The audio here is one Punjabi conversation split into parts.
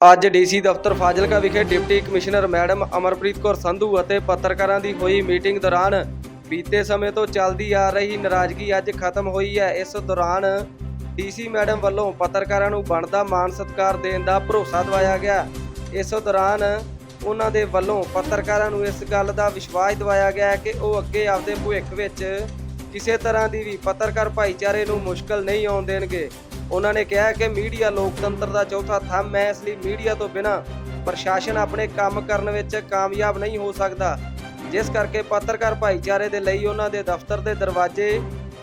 ਅੱਜ ਡੀਸੀ ਦਫ਼ਤਰ ਫਾਜ਼ਿਲਕਾ ਵਿਖੇ deputy commissioner madam Amarpreet Kaur Sandhu ਅਤੇ ਪੱਤਰਕਾਰਾਂ ਦੀ ਹੋਈ ਮੀਟਿੰਗ ਦੌਰਾਨ ਬੀਤੇ ਸਮੇਂ ਤੋਂ ਚੱਲਦੀ ਆ ਰਹੀ ਨਾਰਾਜ਼ਗੀ ਅੱਜ ਖਤਮ ਹੋਈ ਹੈ। ਇਸ ਦੌਰਾਨ ਡੀਸੀ ਮੈਡਮ ਵੱਲੋਂ ਪੱਤਰਕਾਰਾਂ ਨੂੰ ਬਣਦਾ ਮਾਣ ਸਤਿਕਾਰ ਦੇਣ ਦਾ ਭਰੋਸਾ ਦਿਵਾਇਆ ਗਿਆ। ਇਸ ਦੌਰਾਨ ਉਹਨਾਂ ਦੇ ਵੱਲੋਂ ਪੱਤਰਕਾਰਾਂ ਨੂੰ ਇਸ ਗੱਲ ਦਾ ਵਿਸ਼ਵਾਸ ਦਿਵਾਇਆ ਗਿਆ ਕਿ ਉਹ ਅੱਗੇ ਆਪਦੇ ਭਵਿੱਖ ਵਿੱਚ ਕਿਸੇ ਤਰ੍ਹਾਂ ਦੀ ਵੀ ਪੱਤਰਕਾਰ ਭਾਈਚਾਰੇ ਨੂੰ ਮੁਸ਼ਕਲ ਨਹੀਂ ਆਉਣ ਦੇਣਗੇ। ਉਹਨਾਂ ਨੇ ਕਿਹਾ ਕਿ ਮੀਡੀਆ ਲੋਕਤੰਤਰ ਦਾ ਚੌਥਾ ਥੰਮ ਹੈ, ਇਸ ਲਈ ਮੀਡੀਆ ਤੋਂ ਬਿਨਾਂ ਪ੍ਰਸ਼ਾਸਨ ਆਪਣੇ ਕੰਮ ਕਰਨ ਵਿੱਚ ਕਾਮਯਾਬ ਨਹੀਂ ਹੋ ਸਕਦਾ। ਜਿਸ ਕਰਕੇ ਪੱਤਰਕਾਰ ਭਾਈਚਾਰੇ ਦੇ ਲਈ ਉਹਨਾਂ ਦੇ ਦਫ਼ਤਰ ਦੇ ਦਰਵਾਜ਼ੇ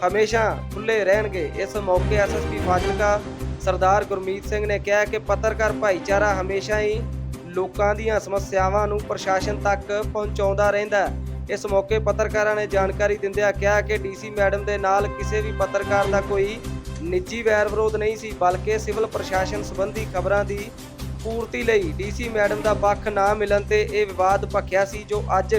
ਹਮੇਸ਼ਾ ਖੁੱਲੇ ਰਹਿਣਗੇ। ਇਸ ਮੌਕੇ ਐਸਐਸਪੀ ਫਾਜ਼ਿਲਕਾ ਸਰਦਾਰ ਗੁਰਮੀਤ ਸਿੰਘ ਨੇ ਕਿਹਾ ਕਿ ਪੱਤਰਕਾਰ ਭਾਈਚਾਰਾ ਹਮੇਸ਼ਾ ਹੀ ਲੋਕਾਂ ਦੀਆਂ ਸਮੱਸਿਆਵਾਂ ਨੂੰ ਪ੍ਰਸ਼ਾਸਨ ਤੱਕ ਪਹੁੰਚਾਉਂਦਾ ਰਹਿੰਦਾ ਹੈ। ਇਸ ਮੌਕੇ ਪੱਤਰਕਾਰਾਂ ਨੇ ਜਾਣਕਾਰੀ ਦਿੰਦਿਆਂ ਕਿਹਾ ਕਿ ਡੀਸੀ ਮੈਡਮ ਦੇ ਨਾਲ ਕਿਸੇ ਵੀ ਪੱਤਰਕਾਰ ਦਾ ਕੋਈ ਨਿੱਜੀ ਵੈਰ ਵਿਰੋਧ ਨਹੀਂ ਸੀ, ਬਲਕਿ ਸਿਵਲ ਪ੍ਰਸ਼ਾਸਨ ਸੰਬੰਧੀ ਖਬਰਾਂ ਦੀ ਪੂਰਤੀ ਲਈ ਡੀਸੀ ਮੈਡਮ ਦਾ ਪੱਖ ਨਾ ਮਿਲਣ ਤੇ ਇਹ ਵਿਵਾਦ ਭਖਿਆ ਸੀ ਜੋ ਅੱਜ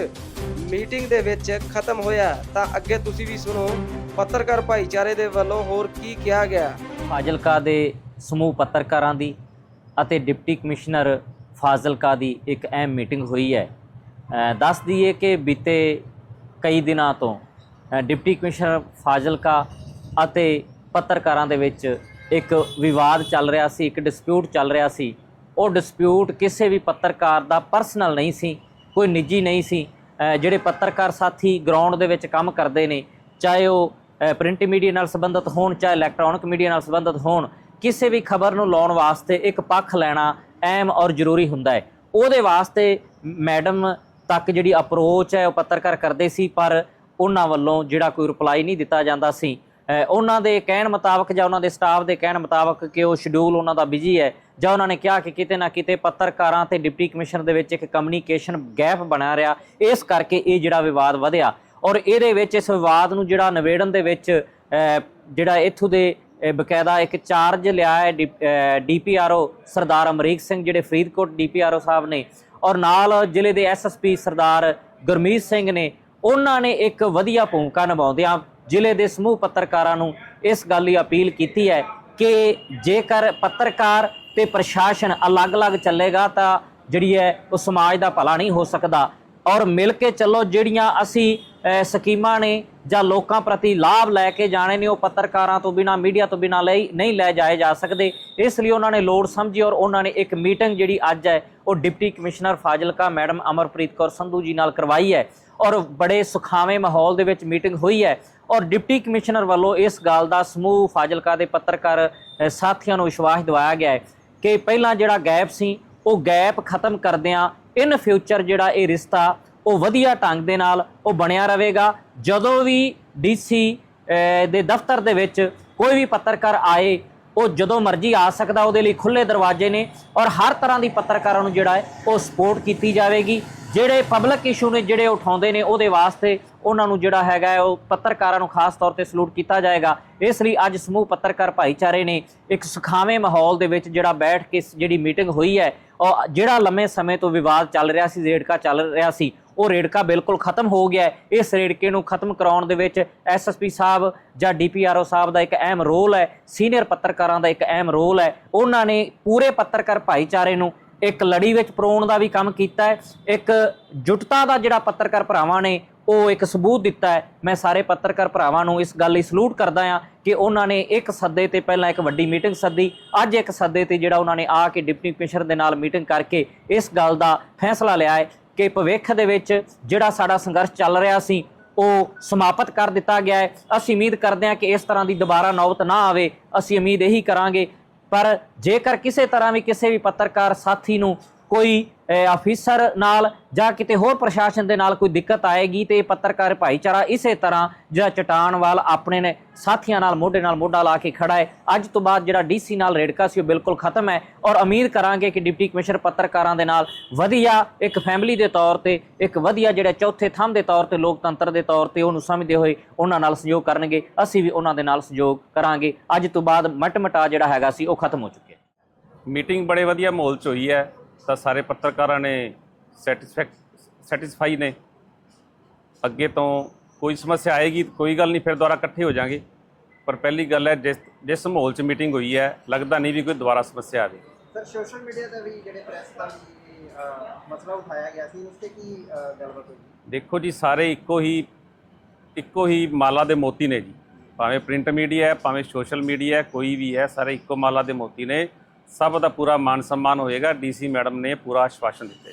ਮੀਟਿੰਗ ਦੇ ਵਿੱਚ ਖਤਮ ਹੋਇਆ। ਤਾਂ ਅੱਗੇ ਤੁਸੀਂ ਵੀ ਸੁਣੋ, ਪੱਤਰਕਾਰ ਭਾਈਚਾਰੇ ਦੇ ਵੱਲੋਂ ਹੋਰ ਕੀ ਕਿਹਾ ਗਿਆ? ਫਾਜ਼ਿਲਕਾ ਦੇ ਸਮੂਹ ਪੱਤਰਕਾਰਾਂ ਦੀ ਅਤੇ ਡਿਪਟੀ ਕਮਿਸ਼ਨਰ ਫਾਜ਼ਿਲਕਾ ਦੀ ਇੱਕ ਅਹਿਮ ਮੀਟਿੰਗ ਹੋਈ ਹੈ। ਦੱਸ ਦਈਏ ਕਿ ਬੀਤੇ ਕਈ ਦਿਨਾਂ ਤੋਂ ਡਿਪਟੀ ਕਮਿਸ਼ਨਰ ਫਾਜ਼ਿਲਕਾ ਅਤੇ ਪੱਤਰਕਾਰਾਂ ਦੇ ਵਿੱਚ ਇੱਕ ਵਿਵਾਦ ਚੱਲ ਰਿਹਾ ਸੀ, ਇੱਕ ਡਿਸਪਿਊਟ ਚੱਲ ਰਿਹਾ ਸੀ। ਉਹ ਡਿਸਪਿਊਟ ਕਿਸੇ ਵੀ ਪੱਤਰਕਾਰ ਦਾ ਪਰਸਨਲ ਨਹੀਂ ਸੀ, ਕੋਈ ਨਿੱਜੀ ਨਹੀਂ ਸੀ। ਜਿਹੜੇ ਪੱਤਰਕਾਰ ਸਾਥੀ ਗਰਾਊਂਡ ਦੇ ਵਿੱਚ ਕੰਮ ਕਰਦੇ ਨੇ, ਚਾਹੇ ਉਹ ਪ੍ਰਿੰਟ ਮੀਡੀਆ ਨਾਲ ਸੰਬੰਧਿਤ ਹੋਣ, ਚਾਹੇ ਇਲੈਕਟ੍ਰੋਨਿਕ ਮੀਡੀਆ ਨਾਲ ਸੰਬੰਧਿਤ ਹੋਣ, ਕਿਸੇ ਵੀ ਖਬਰ ਨੂੰ ਲਾਉਣ ਵਾਸਤੇ ਇੱਕ ਪੱਖ ਲੈਣਾ ਅਹਿਮ ਔਰ ਜ਼ਰੂਰੀ ਹੁੰਦਾ ਹੈ। ਉਹਦੇ ਵਾਸਤੇ ਮੈਡਮ ਤੱਕ ਜਿਹੜੀ ਅਪਰੋਚ ਹੈ ਉਹ ਪੱਤਰਕਾਰ ਕਰਦੇ ਸੀ, ਪਰ ਉਹਨਾਂ ਵੱਲੋਂ ਜਿਹੜਾ ਕੋਈ ਰਿਪਲਾਈ ਨਹੀਂ ਦਿੱਤਾ ਜਾਂਦਾ ਸੀ। ਉਹਨਾਂ ਦੇ ਕਹਿਣ ਮੁਤਾਬਕ ਜਾਂ ਉਹਨਾਂ ਦੇ ਸਟਾਫ ਦੇ ਕਹਿਣ ਮੁਤਾਬਕ ਕਿ ਉਹ ਸ਼ਡਿਊਲ ਉਹਨਾਂ ਦਾ ਬਿਜ਼ੀ ਹੈ, ਜਾਂ ਉਹਨਾਂ ਨੇ ਕਿਹਾ ਕਿ ਕਿਤੇ ਨਾ ਕਿਤੇ ਪੱਤਰਕਾਰਾਂ ਤੇ ਡਿਪਟੀ ਕਮਿਸ਼ਨਰ ਦੇ ਵਿੱਚ ਇੱਕ ਕਮਿਊਨੀਕੇਸ਼ਨ ਗੈਪ ਬਣਿਆ ਰਿਹਾ। ਇਸ ਕਰਕੇ ਇਹ ਜਿਹੜਾ ਵਿਵਾਦ ਵਧਿਆ। ਔਰ ਇਹਦੇ ਵਿੱਚ ਇਸ ਵਿਵਾਦ ਨੂੰ ਜਿਹੜਾ ਨਿਬੇੜਨ ਦੇ ਵਿੱਚ ਜਿਹੜਾ ਇੱਥੋਂ ਦੇ ਬਕਾਇਦਾ ਇੱਕ ਚਾਰਜ ਲਿਆ ਹੈ ਡੀਪੀਆਰਓ ਸਰਦਾਰ ਅਮਰੀਕ ਸਿੰਘ, ਜਿਹੜੇ ਫਰੀਦਕੋਟ ਡੀਪੀਆਰਓ ਸਾਹਿਬ ਨੇ ਔਰ ਨਾਲ ਜ਼ਿਲ੍ਹੇ ਦੇ ਐਸਐਸਪੀ ਸਰਦਾਰ ਗੁਰਮੀਤ ਸਿੰਘ ਨੇ ਉਹਨਾਂ ਨੇ ਇੱਕ ਵਧੀਆ ਭੂਮਿਕਾ ਨਿਭਾਉਂਦਿਆਂ ਜ਼ਿਲ੍ਹੇ ਦੇ ਸਮੂਹ ਪੱਤਰਕਾਰਾਂ ਨੂੰ ਇਸ ਗੱਲ ਦੀ ਅਪੀਲ ਕੀਤੀ ਹੈ ਕਿ ਜੇਕਰ ਪੱਤਰਕਾਰ ਤੇ ਪ੍ਰਸ਼ਾਸਨ ਅਲੱਗ-ਅਲੱਗ ਚੱਲੇਗਾ ਤਾਂ ਜਿਹੜੀ ਹੈ ਉਹ ਸਮਾਜ ਦਾ ਭਲਾ ਨਹੀਂ ਹੋ ਸਕਦਾ। ਔਰ ਮਿਲ ਕੇ ਚੱਲੋ ਜਿਹੜੀਆਂ ਅਸੀਂ ਸਕੀਮਾਂ ਨੇ ਜਾਂ ਲੋਕਾਂ ਪ੍ਰਤੀ ਲਾਭ ਲੈ ਕੇ ਜਾਣੇ ਨੇ, ਉਹ ਪੱਤਰਕਾਰਾਂ ਤੋਂ ਬਿਨਾ, ਮੀਡੀਆ ਤੋਂ ਬਿਨਾ ਲਈ ਨਹੀਂ ਲੈ ਜਾਏ ਜਾ ਸਕਦੇ। ਇਸ ਲਈ ਉਹਨਾਂ ਨੇ ਲੋੜ ਸਮਝੀ ਔਰ ਉਹਨਾਂ ਨੇ ਇੱਕ ਮੀਟਿੰਗ ਜਿਹੜੀ ਅੱਜ ਹੈ, ਉਹ deputy commissioner Fazilka madam Amarpreet Kaur Sandhu ji ਨਾਲ ਕਰਵਾਈ ਹੈ। ਔਰ ਬੜੇ ਸੁਖਾਵੇਂ ਮਾਹੌਲ ਦੇ ਵਿੱਚ ਮੀਟਿੰਗ ਹੋਈ ਹੈ। ਔਰ ਡਿਪਟੀ ਕਮਿਸ਼ਨਰ ਵੱਲੋਂ ਇਸ ਗੱਲ ਦਾ ਸਮੂਹ ਫਾਜ਼ਿਲਕਾ ਦੇ ਪੱਤਰਕਾਰ ਸਾਥੀਆਂ ਨੂੰ ਵਿਸ਼ਵਾਸ ਦਿਵਾਇਆ ਗਿਆ ਹੈ ਕਿ ਪਹਿਲਾਂ ਜਿਹੜਾ ਗੈਪ ਸੀ, ਉਹ ਗੈਪ ਖਤਮ ਕਰਦਿਆਂ ਇਨ ਫਿਊਚਰ ਜਿਹੜਾ ਇਹ ਰਿਸ਼ਤਾ ਉਹ ਵਧੀਆ ਢੰਗ ਦੇ ਨਾਲ ਉਹ ਬਣਿਆ ਰਹੇਗਾ। ਜਦੋਂ ਵੀ ਡੀਸੀ ਦੇ ਦਫ਼ਤਰ ਦੇ ਵਿੱਚ ਕੋਈ ਵੀ ਪੱਤਰਕਾਰ ਆਏ, ਉਹ ਜਦੋਂ ਮਰਜ਼ੀ ਆ ਸਕਦਾ ਉਹਦੇ ਲਈ ਖੁੱਲੇ ਦਰਵਾਜ਼ੇ ਨੇ ਔਰ ਹਰ ਤਰ੍ਹਾਂ ਦੀ ਪੱਤਰਕਾਰਾਂ ਨੂੰ ਜਿਹੜਾ ਹੈ ਉਹ ਸਪੋਰਟ ਕੀਤੀ ਜਾਵੇਗੀ। ਜਿਹੜੇ ਪਬਲਿਕ ਇਸ਼ੂ ਨੇ, ਜਿਹੜੇ ਉਠਾਉਂਦੇ ਨੇ, ਉਹਦੇ ਵਾਸਤੇ ਉਹਨਾਂ ਨੂੰ ਜਿਹੜਾ ਹੈਗਾ ਉਹ ਪੱਤਰਕਾਰਾਂ ਨੂੰ ਖਾਸ ਤੌਰ ਤੇ ਸਲੂਟ ਕੀਤਾ ਜਾਏਗਾ। ਇਸ ਲਈ ਅੱਜ ਸਮੂਹ ਪੱਤਰਕਾਰ ਭਾਈਚਾਰੇ ਨੇ ਇੱਕ ਸੁਖਾਵੇਂ ਮਾਹੌਲ ਦੇ ਵਿੱਚ ਜਿਹੜਾ ਬੈਠ ਕੇ ਜਿਹੜੀ ਮੀਟਿੰਗ ਹੋਈ ਹੈ ਔਰ ਜਿਹੜਾ ਲੰਮੇ ਸਮੇਂ ਤੋਂ ਵਿਵਾਦ ਚੱਲ ਰਿਹਾ ਸੀ, ਰੇੜਕਾ ਚੱਲ ਰਿਹਾ ਸੀ, ਉਹ ਰੇੜਕਾ ਬਿਲਕੁਲ ਖਤਮ ਹੋ ਗਿਆ ਇਸ ਰੇੜਕੇ ਨੂੰ ਖਤਮ ਕਰਾਉਣ ਦੇ ਵਿੱਚ ਐਸਐਸਪੀ ਸਾਹਿਬ ਜਾਂ ਡੀਪੀਆਰਓ ਸਾਹਿਬ ਦਾ ਇੱਕ ਅਹਿਮ ਰੋਲ ਹੈ, ਸੀਨੀਅਰ ਪੱਤਰਕਾਰਾਂ ਦਾ ਇੱਕ ਅਹਿਮ ਰੋਲ ਹੈ। ਉਹਨਾਂ ਨੇ ਪੂਰੇ ਪੱਤਰਕਾਰ ਭਾਈਚਾਰੇ ਨੂੰ ਇੱਕ ਲੜੀ ਵਿੱਚ ਪਰੋਣ ਦਾ ਵੀ ਕੰਮ ਕੀਤਾ ਹੈ, ਇੱਕ ਜੁਟਤਾ ਦਾ ਜਿਹੜਾ ਪੱਤਰਕਾਰ ਭਰਾਵਾਂ ਨੇ ਉਹ ਇੱਕ ਸਬੂਤ ਦਿੱਤਾ ਹੈ। ਮੈਂ ਸਾਰੇ ਪੱਤਰਕਾਰ ਭਰਾਵਾਂ ਨੂੰ ਇਸ ਗੱਲ ਲਈ ਸਲੂਟ ਕਰਦਾ ਹਾਂ ਕਿ ਉਹਨਾਂ ਨੇ ਇੱਕ ਸੱਦੇ ਤੇ ਪਹਿਲਾਂ ਇੱਕ ਵੱਡੀ ਮੀਟਿੰਗ ਸੱਦੀ, ਅੱਜ ਇੱਕ ਸੱਦੇ ਤੇ ਜਿਹੜਾ ਉਹਨਾਂ ਨੇ ਆ ਕੇ ਡਿਪਟੀ ਕਮਿਸ਼ਨਰ ਦੇ ਨਾਲ ਮੀਟਿੰਗ ਕਰਕੇ ਇਸ ਗੱਲ ਦਾ ਫੈਸਲਾ ਲਿਆ ਹੈ ਕਿ ਭਵਿੱਖ ਦੇ ਵਿੱਚ ਜਿਹੜਾ ਸਾਡਾ ਸੰਘਰਸ਼ ਚੱਲ ਰਿਹਾ ਸੀ, ਉਹ ਸਮਾਪਤ ਕਰ ਦਿੱਤਾ ਗਿਆ ਹੈ। ਅਸੀਂ ਉਮੀਦ ਕਰਦੇ ਹਾਂ ਕਿ ਇਸ ਤਰ੍ਹਾਂ ਦੀ ਦੁਬਾਰਾ ਨੌਬਤ ਨਾ ਆਵੇ। ਅਸੀਂ ਉਮੀਦ ਇਹੀ ਕਰਾਂਗੇ ਪਰ ਜੇਕਰ ਕਿਸੇ ਤਰ੍ਹਾਂ ਵੀ ਕਿਸੇ ਵੀ ਪੱਤਰਕਾਰ ਸਾਥੀ ਨੂੰ ਕੋਈ ਅਹ, ਅਫੀਸਰ ਨਾਲ ਜਾਂ ਕਿਤੇ ਹੋਰ ਪ੍ਰਸ਼ਾਸਨ ਦੇ ਨਾਲ ਕੋਈ ਦਿੱਕਤ ਆਏਗੀ ਤੇ ਇਹ ਪੱਤਰਕਾਰ ਭਾਈਚਾਰਾ ਇਸੇ ਤਰ੍ਹਾਂ ਜਿਹੜਾ ਚਟਾਨ ਵਾਲ ਆਪਣੇ ਨੇ ਸਾਥੀਆਂ ਨਾਲ ਮੋਢੇ ਨਾਲ ਮੋਢਾ ਲਾ ਕੇ ਖੜਾ ਹੈ। ਅੱਜ ਤੋਂ ਬਾਅਦ ਜਿਹੜਾ ਡੀਸੀ ਨਾਲ ਰੇੜਕਾ ਸੀ ਉਹ ਬਿਲਕੁਲ ਖਤਮ ਹੈ ਔਰ ਉਮੀਦ ਕਰਾਂਗੇ ਕਿ ਡਿਪਟੀ ਕਮਿਸ਼ਨਰ ਪੱਤਰਕਾਰਾਂ ਦੇ ਨਾਲ ਵਧੀਆ ਇੱਕ ਫੈਮਿਲੀ ਦੇ ਤੌਰ ਤੇ ਇੱਕ ਵਧੀਆ ਜਿਹੜਾ ਚੌਥੇ ਥੰਮ ਦੇ ਤੌਰ ਤੇ ਲੋਕਤੰਤਰ ਦੇ ਤੌਰ ਤੇ ਉਹਨੂੰ ਸਮਝਦੇ ਹੋਏ ਉਹਨਾਂ ਨਾਲ ਸਹਿਯੋਗ ਕਰਨਗੇ। ਅਸੀਂ ਵੀ ਉਹਨਾਂ ਦੇ ਨਾਲ ਸਹਿਯੋਗ ਕਰਾਂਗੇ। ਅੱਜ ਤੋਂ ਬਾਅਦ ਮਟਮਟਾ ਜਿਹੜਾ ਹੈਗਾ ਸੀ ਉਹ ਖਤਮ ਹੋ ਚੁੱਕਿਆ ਮੀਟਿੰਗ ਬੜੇ ਵਧੀਆ ਮਾਹੌਲ 'ਚ ਹੋਈ ਹੈ। ਤਾਂ ਸਾਰੇ ਪੱਤਰਕਾਰਾਂ ਨੇ ਸੈਟੀਸਫੈਕਟ ਸੈਟੀਸਫਾਈ ਨੇ। ਅੱਗੇ ਤੋਂ ਕੋਈ ਸਮੱਸਿਆ ਆਏਗੀ ਕੋਈ ਗੱਲ ਨਹੀਂ ਫਿਰ ਦੁਬਾਰਾ ਇਕੱਠੇ ਹੋ ਜਾਾਂਗੇ। ਪਰ ਪਹਿਲੀ ਗੱਲ ਹੈ ਜਿਸ ਜਿਸ ਮਾਹੌਲ 'ਚ ਮੀਟਿੰਗ ਹੋਈ ਹੈ ਲੱਗਦਾ ਨਹੀਂ ਵੀ ਕੋਈ ਦੁਬਾਰਾ ਸਮੱਸਿਆ ਆਵੇ। ਸਰ ਸੋਸ਼ਲ ਮੀਡੀਆ ਤੇ ਵੀ ਜਿਹੜੇ ਪ੍ਰੈਸ ਦਾ ਵੀ ਮਸਲਾ ਉਠਾਇਆ ਗਿਆ ਸੀ ਉਸ ਤੇ ਕੀ ਗੱਲਬਾਤ ਹੋਈ? ਦੇਖੋ ਜੀ ਸਾਰੇ ਇੱਕੋ ਹੀ ਇੱਕੋ ਹੀ ਮਾਲਾ ਦੇ ਮੋਤੀ ਨੇ ਜੀ। ਭਾਵੇਂ ਪ੍ਰਿੰਟ ਮੀਡੀਆ ਹੈ ਭਾਵੇਂ ਸੋਸ਼ਲ ਮੀਡੀਆ ਹੈ ਕੋਈ ਵੀ ਹੈ ਸਾਰੇ ਇੱਕੋ ਮਾਲਾ ਦੇ ਮੋਤੀ ਨੇ। ਸਭ ਦਾ ਪੂਰਾ ਮਾਨ ਸਨਮਾਨ ਹੋਏਗਾ ਡੀਸੀ ਮੈਡਮ ਨੇ ਪੂਰਾ ਆਸ਼ਵਾਸਨ ਦਿੱਤਾ